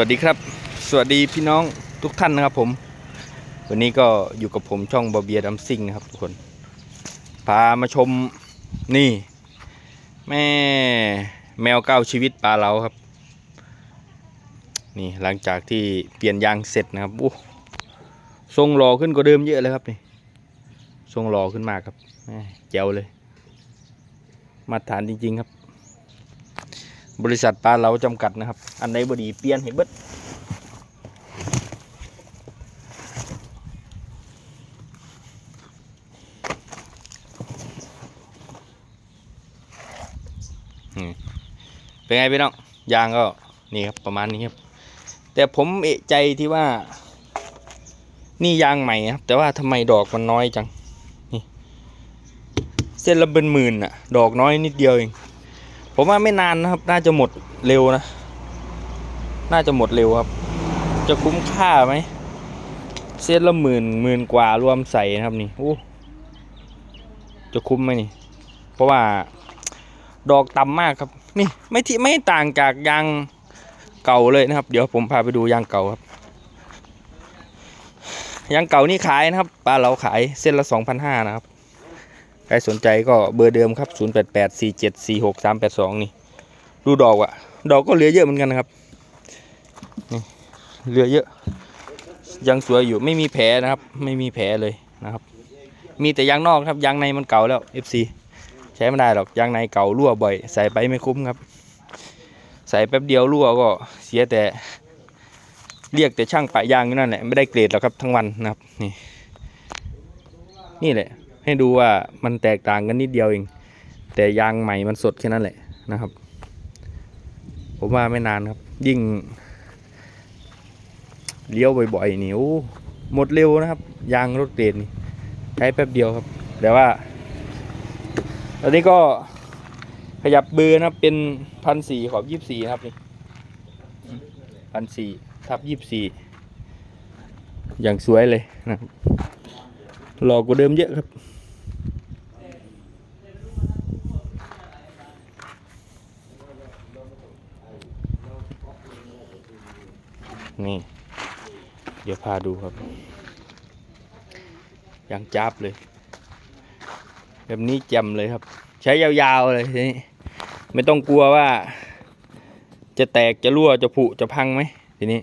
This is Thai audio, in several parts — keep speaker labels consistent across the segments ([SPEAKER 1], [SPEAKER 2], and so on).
[SPEAKER 1] วัสดีครับ สวัสดีพี่น้องทุกท่านนะครับผม วันนี้ก็อยู่กับผมช่องบอเบียดัมซิงนะครับทุกคน พามาชมนี่ แม่แมวเก้าชีวิตปลาเราครับ นี่หลังจากที่เปลี่ยนยางเสร็จนะครับโอ้ทรงหล่อขึ้นกว่าเดิมเยอะเลยครับนี่ทรงหล่อขึ้นมากครับแม่แจ๋วเลย มาตรฐานจริง ๆ ครับ บริษัทปลาเราจำกัดนะครับ อันไหนบดีเปลี่ยนให้เบิดเป็นไงพี่น้องยางก็นี่ครับประมาณนี้ครับ แต่ผมเอะใจที่ว่า นี่ยางใหม่ครับ แต่ว่าทำไมดอกมันน้อยจังนี่เส้นละเป็นหมื่นอะดอกน้อยนิดเดียวเอง ผมว่าไม่นานนะครับ น่าจะหมดเร็วนะ น่าจะหมดเร็วครับ จะคุ้มค่าไหมเส้นละหมื่นหมื่นกว่ารวมใส่นะครับนี่โอ้จะคุ้มไหมนี่ เพราะว่าดอกต่ำมากครับ นี่ไม่ที่ไม่ต่างจากยางเก่าเลยนะครับ เดี๋ยวผมพาไปดูยางเก่าครับยางเก่านี่ขายนะครับปลาเราขายเส้นละสองพันห้านะครับ ใครสนใจก็เบอร์เดิมครับ 0 8 8 4 7 4 6 3 8 2 นี่ ดูดอกอะดอกก็เหลือเยอะเหมือนกันนะครับนี่เหลือเยอะ ยังสวยอยู่ไม่มีแผลนะครับ ไม่มีแผลเลยนะครับ มีแต่ยางนอกครับยางในมันเก่าแล้ว FC ใช้ไม่ได้หรอกยางในเก่ารั่วบ่อย ใส่ไปไม่คุ้มครับ ใส่แป๊บเดียวรั่วก็เสียแต่ เรียกแต่ช่างปะยางอยู่นั่นแหละไม่ได้เกรดหรอกครับทั้งวันนะครับนี่นี่แหละ ให้ดูว่ามันแตกต่างกันนิดเดียวเอง แต่ยางใหม่มันสดแค่นั้นแหละนะครับ ผมว่าไม่นานครับ ยิ่งเลี้ยวบ่อยๆนี่โอ้หมดเร็วนะครับ ยางรถเกรดนี่ใช้แป๊บเดียวครับ แต่ว่า ตอนนี้ก็ขยับเบอร์นะครับเป็นพันสี่ขอบยี่สี่ครับนี่พันสี่ทับยี่สี่อย่างสวยเลยนะครับหลอกกว่าเดิมเยอะครับ นี่ เดี๋ยว พาดูครับ ยังจับเลย แบบนี้จำเลยครับ ใช้ยาวๆเลยทีนี้ไม่ต้องกลัวว่า จะแตกจะรั่วจะผุจะพังไหมทีนี้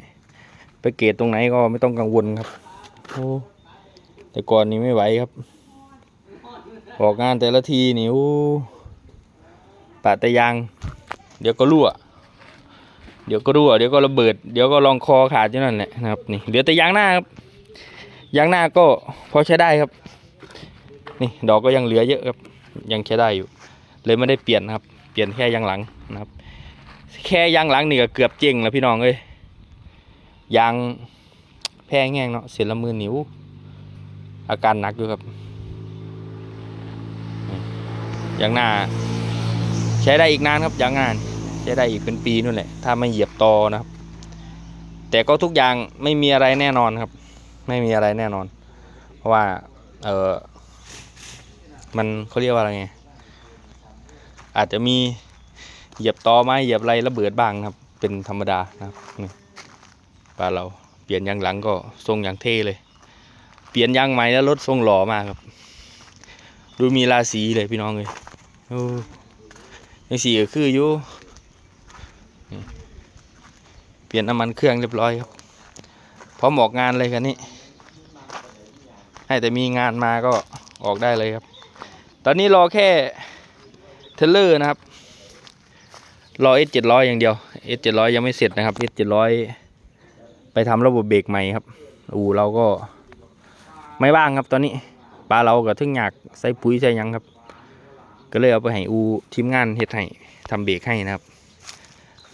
[SPEAKER 1] ไปเกตตรงไหนก็ไม่ต้องกังวลครับโอ้แต่ก่อนนี้ไม่ไหวครับ ออกงานแต่ละทีนี่โอ้ปะแต่ยาง เดี๋ยวก็รั่ว ดี๋ยวก็รั่วเดี๋ยวก็ระเบิดเดี๋ยวก็ลองคอขาดอยู่นั่นแหละนะครับนี่เหลือแต่ยางหน้าครับยางหน้าก็พอใช้ได้ครับ นี่ดอกก็ยังเหลือเยอะครับ ยังใช้ได้อยู่ เลยไม่ได้เปลี่ยนนะครับ เปลี่ยนแค่ยางหลังนะครับ แค่ยางหลังนี่ก็เกือบเจ๊งแล้วพี่น้องเอ้ยยางแพงแห้งเนาะเสียละมือหนิวอาการหนักอยู่ครับยางหน้า ใช้ได้อีกนานครับยางงาน ใช้ได้อีกเป็นปีนู่นแหละ ถ้าไม่เหยียบตอนะครับ แต่ก็ทุกอย่างไม่มีอะไรแน่นอนครับ ไม่มีอะไรแน่นอน เพราะว่า เออมันเขาเรียกว่าอะไรไง อาจจะมีเหยียบตอไม้เหยียบอะไรระเบิดบ้างนะครับ เป็นธรรมดานะครับปลาเราเปลี่ยนยางหลังก็ทรงอย่างเท่เลย เปลี่ยนยางใหม่แล้วรถทรงหล่อมากครับ ดูมีราศีเลยพี่น้องเลยโอ้ยังสีก็คืออยู่ ปลี่ยนน้ำมันเครื่องเรียบร้อยครับพร้อมออกงานเลยคันนี้ ให้แต่มีงานมาก็ออกได้เลยครับ ตอนนี้รอแค่เทเลอร์นะครับ รอ S 7 0 0อย่างเดียว S 7 0 0ยังไม่เสร็จนะครับ S 7 0 0ไปทำระบบเบรกใหม่ครับอูเราก็ไม่ว่างครับตอนนี้ปลาเราก็ทึ่งอยากใส่ปุ๋ยใส่ยังครับ ก็เลยเอาไปให้อูทีมงานเฮ็ดให้ทำเบรกให้นะครับ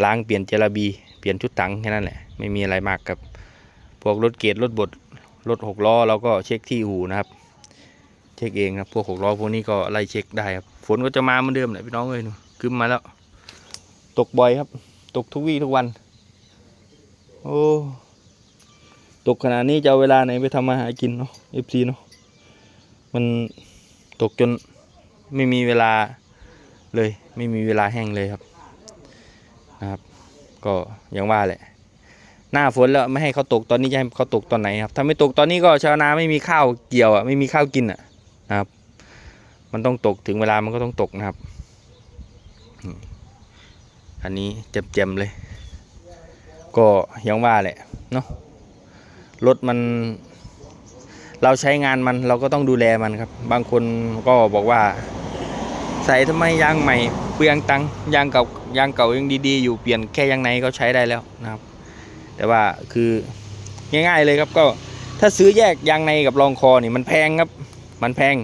[SPEAKER 1] ล้างเปลี่ยนเจลาบี ลี่ยนชุดถังแค่นั้นแหละ ไม่มีอะไรมากครับพวกรถเกียรดรถบดรถหกล้อเราก็เช็คที่อู่นะครับ เช็คเองครับพวกหกล้อพวกนี้ก็ไล่เช็คได้ครับฝนก็จะมาเหมือนเดิมแหละพี่น้องเอ้ยขึ้นมาแล้ว ตกบ่อยครับ ตกทุกวี่ทุกวัน โอ้ตกขนาดนี้จะเอาเวลาไหนไปทำมาหากินเนาะ FC เนาะมันตกจนไม่มีเวลาเลย ไม่มีเวลาแห้งเลยครับนะครับ ก็อย่างว่าแหละ หน้าฝนแล้วไม่ให้เขาตกตอนนี้จะให้เขาตกตอนไหนครับ ถ้าไม่ตกตอนนี้ก็ชาวนาไม่มีข้าวเกี่ยวอะไม่มีข้าวกินอะนะครับ มันต้องตกถึงเวลามันก็ต้องตกนะครับ อันนี้เจ็มๆเลย ก็อยังว่าแหละเนาะรถมันเราใช้งานมันเราก็ต้องดูแลมันครับ บางคนก็บอกว่า ใส่ทำไมยางใหม่เปลืองตังยางเก่า ยางเก่ายังดีๆ อยู่เปลี่ยนแค่ยางในก็ใช้ได้แล้วนะครับ แต่ว่าคือง่ายๆเลยครับก็ถ้าซื้อแยกยางในกับรองคอนี่มันแพงครับ มันแพง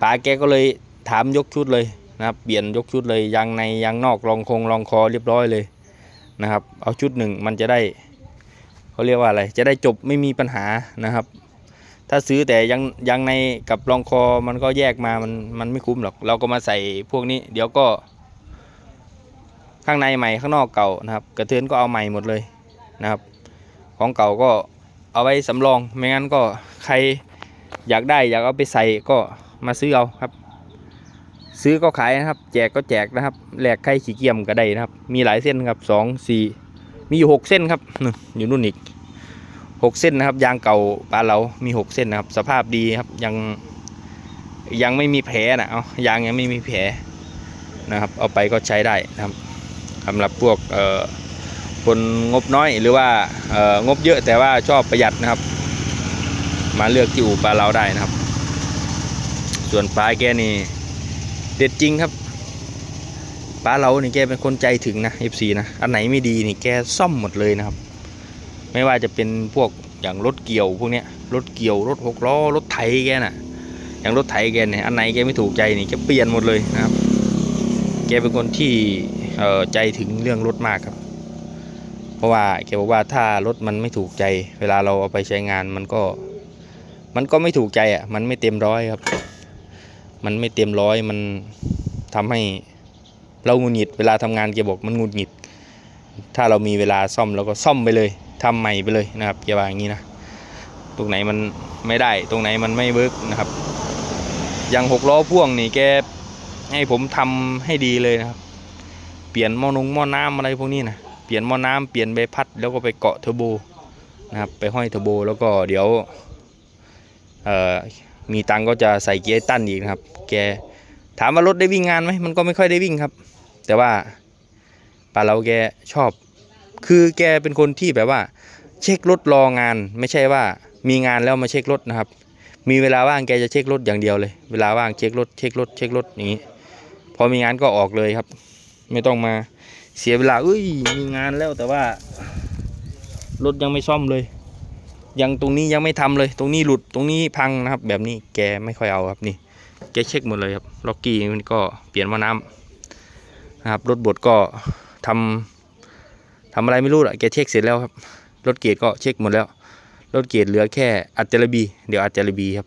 [SPEAKER 1] ป๋าแกก็เลยถามยกชุดเลยนะครับ เปลี่ยนยกชุดเลยยางในยางนอกรองคงรองคอเรียบร้อยเลยนะครับ เอาชุดหนึ่งมันจะได้เขาเรียกว่าอะไรจะได้จบไม่มีปัญหานะครับ ถ้าซื้อแต่ยังยังในกับรองคอมันก็แยกมามันมันไม่คุ้มหรอก เราก็มาใส่พวกนี้ เดี๋ยวก็ ข้างในใหม่ข้างนอกเก่านะครับ กระเทือนก็เอาใหม่หมดเลยนะครับ ของเก่าก็เอาไว้สำรองไม่งั้นก็ใครอยากได้อยากเอาไปใส่ก็มาซื้อเอาครับ ซื้อก็ขายนะครับ แจกก็แจกนะครับแหลกไข่ขี้เกียมก็ได้นะครับ มีหลายเส้นครับสองสี่มีอยู่หกเส้นครับนู่นอยู่นู่นอีกหกเส้นนะครับยางเก่าปลาเรามีหกเส้นนะครับ สภาพดีครับยังยังไม่มีแผลนะเอายางยังไม่มีแผลนะครับ เอาไปก็ใช้ได้นะครับ สำหรับพวกคนงบน้อยหรือว่างบเยอะแต่ว่าชอบประหยัดนะครับ มาเลือกที่อู่ปลาเราได้นะครับ ส่วนปลาแกนี่เด็ดจริงครับปลาเรานี่แกเป็นคนใจถึงนะ FC นะอันไหนไม่ดีนี่แกซ่อมหมดเลยนะครับ ไม่ว่าจะเป็นพวกอย่างรถเกี่ยวพวกเนี้ยรถเกี่ยวรถหกล้อรถไถแกน่ะ อย่างรถไถแกเนี่ยอันไหนแกไม่ถูกใจนี่แกเปลี่ยนหมดเลยนะครับ แกเป็นคนที่ เออใจถึงเรื่องรถมากครับ เพราะว่าแกบอกว่าถ้ารถมันไม่ถูกใจ เวลาเราเอาไปใช้งานมันก็ มันก็ไม่ถูกใจอะ มันไม่เต็มร้อยครับ มันไม่เต็มร้อยมันทำให้เราหงุดหงิดเวลาทำงานแกบอกมันหงุดหงิด ถ้าเรามีเวลาซ่อมเราก็ซ่อมไปเลยทำใหม่ไปเลยนะครับอย่าว่าอย่างนี้นะตรงไหนมันไม่ได้ ตรงไหนมันไม่เวิร์กนะครับ อย่างหกล้อพ่วงนี่แกให้ผมทำให้ดีเลยนะครับ เปลี่ยนหม้อนงหม้อน้ำอะไรพวกนี้นะเปลี่ยนหม้อน้ำเปลี่ยนใบพัดแล้วก็ไปเกาะเทอร์โบนะครับไปห้อยเทอร์โบแล้วก็เดี๋ยวมีตังก็จะใส่เกียร์ตั้นอีกนะครับ แกถามว่ารถได้วิ่งงานไหมมันก็ไม่ค่อยได้วิ่งครับ แต่ว่าปลาเราแกชอบ คือแกเป็นคนที่แบบว่า เช็ครถรองาน ไม่ใช่ว่ามีงานแล้วมาเช็ครถนะครับ มีเวลาว่างแกจะเช็ครถอย่างเดียวเลย เวลาว่างเช็ครถเช็ครถเช็ครถอย่างนี้ พอมีงานก็ออกเลยครับ ไม่ต้องมาเสียเวลาเอ้ยมีงานแล้วแต่ว่ารถยังไม่ซ่อมเลย ยังตรงนี้ยังไม่ทำเลย ตรงนี้หลุดตรงนี้พังนะครับ แบบนี้แกไม่ค่อยเอาครับนี่แกเช็คหมดเลยครับล็อกกี้มันก็เปลี่ยนหมาน้ำนะครับรถบดก็ทำทำอะไรไม่รู้แหละแกเช็คเสร็จแล้วครับรถเกียร์ก็เช็คหมดแล้วรถเกียร์เหลือแค่อัจจารบี เดี๋ยวอัจจารบีครับ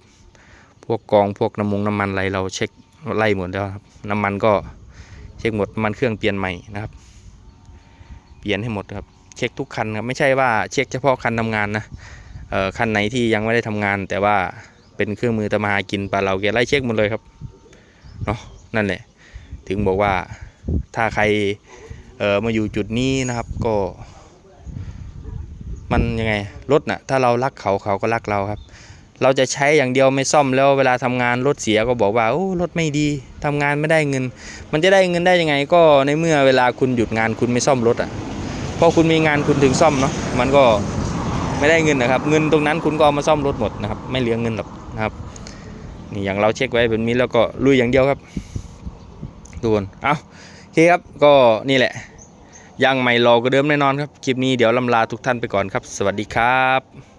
[SPEAKER 1] พวกกองพวกน้ำมงน้ำมันอะไรเราเช็คไล่หมดแล้วครับน้ำมันก็ ช็คหมดมันเครื่องเปลี่ยนใหม่นะครับ เปลี่ยนให้หมดครับเช็คทุกคันครับไม่ใช่ว่าเช็คเฉพาะคันทำงานนะเอ่อคันไหนที่ยังไม่ได้ทำงาน แต่ว่าเป็นเครื่องมือตะมาหากินปลาเราแกไล่เช็คหมดเลยครับเนาะนั่นแหละ ถึงบอกว่าถ้าใครเอ่อมาอยู่จุดนี้นะครับก็ มันยังไงรถน่ะถ้าเรารักเขาเขาก็รักเราครับ เราจะใช้อย่างเดียวไม่ซ่อมแล้วเวลาทำงานรถเสียก็บอกว่าโอ้รถไม่ดีทำงานไม่ได้เงิน มันจะได้เงินได้ยังไง ก็ในเมื่อเวลาคุณหยุดงานคุณไม่ซ่อมรถอะพอคุณมีงานคุณถึงซ่อมเนาะมันก็ไม่ได้เงินนะครับ เงินตรงนั้นคุณก็เอามาซ่อมรถหมดนะครับ ไม่เหลือเงินหรอกนะครับนี่อย่างเราเช็คไว้แบบนี้แล้วก็ลุยอย่างเดียวครับทุกคนเอาโอเคครับก็นี่แหละยังไม่รอก็เดิมแน่นอนครับคลิปนี้เดี๋ยวลำลาทุกท่านไปก่อนครับ สวัสดีครับ